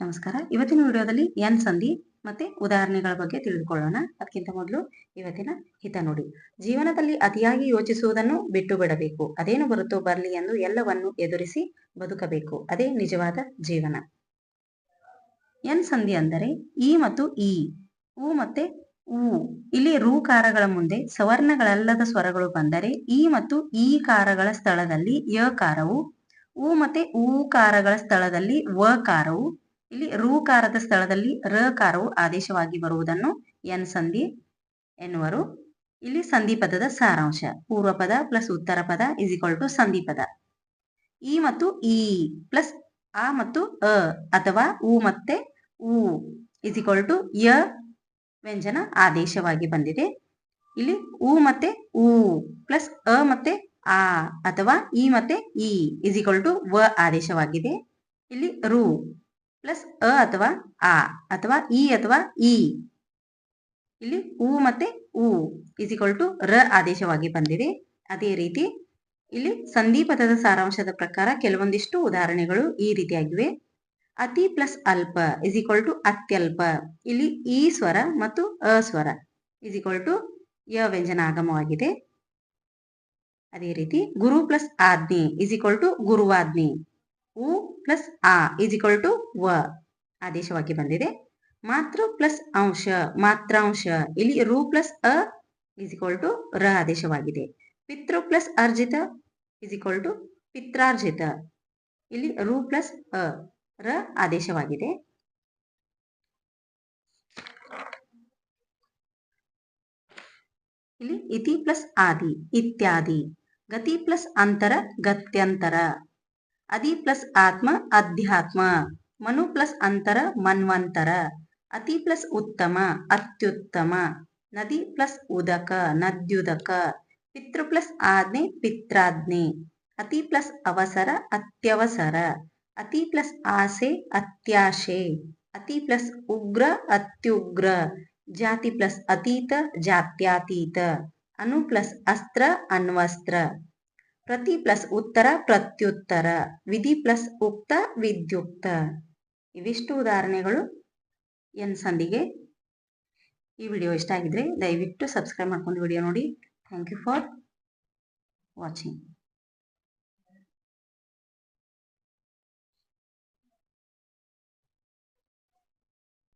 ನಮಸ್ಕಾರ. ಇವತ್ತಿನ ವಿಡಿಯೋದಲ್ಲಿ ಎನ್ ಸಂಧಿ ಮತ್ತೆ ಉದಾಹರಣೆಗಳ ಬಗ್ಗೆ ತಿಳಿದುಕೊಳ್ಳೋಣ. ಅದಕ್ಕಿಂತ ಮೊದಲು ಇವತ್ತಿನ ಹಿತ ನೋಡಿ. ಜೀವನದಲ್ಲಿ ಅತಿಯಾಗಿ ಯೋಚಿಸುವುದನ್ನು ಬಿಟ್ಟು ಬಿಡಬೇಕು. ಅದೇನು ಬರುತ್ತೋ ಬರಲಿ ಎಂದು ಎಲ್ಲವನ್ನು ಎದುರಿಸಿ ಬದುಕಬೇಕು. ಅದೇ ನಿಜವಾದ ಜೀವನ. ಎನ್ ಸಂಧಿ ಅಂದರೆ ಈ ಮತ್ತು ಈ. ಉ ಮತ್ತೆ ಊ. ಇಲ್ಲಿ ರೂ ಕಾರಗಳ ಮುಂದೆ ಸವರ್ಣಗಳಲ್ಲದ ಸ್ವರಗಳು ಬಂದರೆ ಈ ಮತ್ತು ಈ ಕಾರಗಳ ಸ್ಥಳದಲ್ಲಿ ಯ ಕಾರವು ಉ ಮತ್ತೆ ಊ ಕಾರಗಳ ಸ್ಥಳದಲ್ಲಿ ವ ಕಾರವು ಇಲ್ಲಿ ಋಕಾರದ ಸ್ಥಳದಲ್ಲಿ ರಕಾರವು ಆದೇಶವಾಗಿ ಬರುವುದನ್ನು ಎನ್ ಸಂಧಿ ಎನ್ನುವರು. ಇಲ್ಲಿ ಸಂಧಿ ಪದದ ಸಾರಾಂಶ. ಪೂರ್ವ ಪದ ಪ್ಲಸ್ ಉತ್ತರ ಪದ ಇಸ್ ಈಕ್ವಲ್ ಟು ಸಂಧಿ ಪದ ಈ ಮತ್ತು ಇ ಪ್ಲಸ್ ಆ ಮತ್ತು ಅ ಅಥವಾ ಉ ಮತ್ತೆ ಉ ಇಸ್ ಈಕ್ವಲ್ ಟು ಯ ವ್ಯಂಜನ ಆದೇಶವಾಗಿ ಬಂದಿದೆ. ಇಲ್ಲಿ ಉ ಮತ್ತೆ ಉ ಪ್ಲಸ್ ಅ ಮತ್ತೆ ಆ ಅಥವಾ ಇ ಮತ್ತೆ ಇ ಇಸ್ ಈಕ್ವಲ್ ಟು ವ ಆದೇಶವಾಗಿದೆ. ಇಲ್ಲಿ ರು ಪ್ಲಸ್ ಅ ಅಥವಾ ಆ ಅಥವಾ ಇ ಅಥವಾ ಇ ಇಲ್ಲಿ ಉ ಮತ್ತೆ ಉ ಇಸ್ ಈಕ್ವಲ್ ಟು ರ ಆದೇಶವಾಗಿ ಬಂದಿದೆ. ಅದೇ ರೀತಿ ಇಲ್ಲಿ ಸಂಧಿ ಸಾರಾಂಶದ ಪ್ರಕಾರ ಕೆಲವೊಂದಿಷ್ಟು ಉದಾಹರಣೆಗಳು ಈ ರೀತಿಯಾಗಿವೆ. ಅತಿ ಪ್ಲಸ್ ಅಲ್ಪ ಇಸ್ ಟು ಅತ್ಯಲ್ಪ. ಇಲ್ಲಿ ಈ ಸ್ವರ ಮತ್ತು ಅ ಸ್ವರ ಇಸ್ ಟು ಯ ವ್ಯಂಜನ ಆಗಮವಾಗಿದೆ. ಅದೇ ರೀತಿ ಗುರು ಪ್ಲಸ್ ಆಜ್ಞೆ ಇಸ್ ಟು ಗುರುವಾಜ್ಞೆ. ಉ ಪ್ಲಸ್ ಆ ಇಸ್ ಈಕ್ವಲ್ ಟು ವ ಆದೇಶವಾಗಿ ಬಂದಿದೆ. ಮಾತೃ ಪ್ಲಸ್ ಅಂಶ, ಮಾತ್ರಾಂಶ. ಇಲ್ಲಿ ರು ಪ್ಲಸ್ ಅ ಇಸ್ ಈಕ್ವಲ್ ಟು ರ ಆದೇಶವಾಗಿದೆ. ಪಿತೃ ಪ್ಲಸ್ ಅರ್ಜಿತ ಇಸ್ ಈಕ್ವಲ್ ಟು ಪಿತ್ರಾರ್ಜಿತ. ಇಲ್ಲಿ ರು ಪ್ಲಸ್ ಅ, ರ ಆದೇಶವಾಗಿದೆ. ಇಲ್ಲಿ ಇತಿ ಪ್ಲಸ್ ಆದಿ, ಇತ್ಯಾದಿ. ಗತಿ ಪ್ಲಸ್ ಅಂತರ, ಗತ್ಯಂತರ. ಅದಿ ಪ್ಲಸ್ ಆತ್ಮ, ಅಧ್ಯಾತ್ಮ. ಮನು ಪ್ಲಸ್ ಅಂತರ, ಮನ್ವಂತರ. ಅತಿ ಪ್ಲಸ್ ಉತ್ತಮ, ಅತ್ಯುತ್ತಮ. ನದಿ ಪ್ಲಸ್ ಉದಕ, ನದ್ಯುದಕ. ಪಿತೃ ಪ್ಲಸ್ ಆಜ್ಞೆ, ಪಿತ್ರಾಜ್ಞೆ. ಅತಿ ಪ್ಲಸ್ ಅವಸರ, ಅತ್ಯವಸರ. ಅತಿ ಪ್ಲಸ್ ಆಸೆ, ಅತ್ಯಾಶೆ. ಅತಿ ಪ್ಲಸ್ ಉಗ್ರ, ಅತ್ಯುಗ್ರ. ಜಾತಿ ಪ್ಲಸ್ ಅತೀತ, ಜಾತ್ಯಾತೀತ. ಅನು ಪ್ಲಸ್ ಅಸ್ತ್ರ ಅನ್ವಸ್ತ್ರ ಪ್ರತಿ ಪ್ಲಸ್ ಉತ್ತರ ಪ್ರತ್ಯುತ್ತರ, ವಿಧಿ ಪ್ಲಸ್ ಉಕ್ತ ವಿದ್ಯುಕ್ತ. ಇವಿಷ್ಟು ಉದಾಹರಣೆಗಳು ಎನ್ ಸಂದಿಗೆ. ಈ ವಿಡಿಯೋ ಇಷ್ಟ ಆಗಿದ್ರೆ ದಯವಿಟ್ಟು ಸಬ್ಸ್ಕ್ರೈಬ್ ಮಾಡ್ಕೊಂಡು ವಿಡಿಯೋ ನೋಡಿ. Thank you for watching